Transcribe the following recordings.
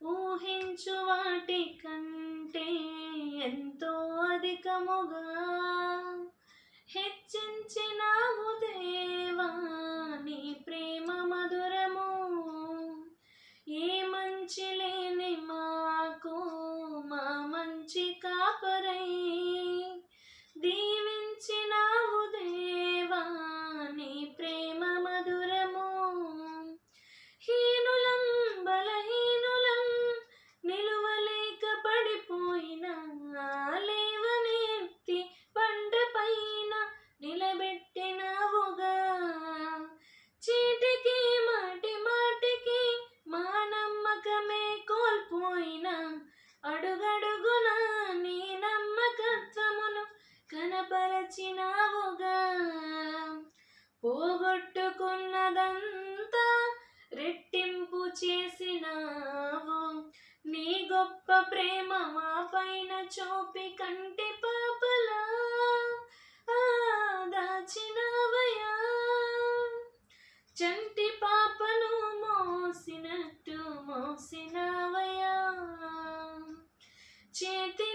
ఊహించు వాటి కంటే ఎంతో అధికముగా చేసినావు? నీ గొప్ప ప్రేమ మా పైన చూపి కంటి పాపలా దాచినవయా చంటి పాపను మోసినట్టు మోసినవయా చేతి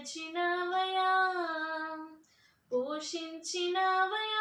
నడిచినవయా పోషించినవయా?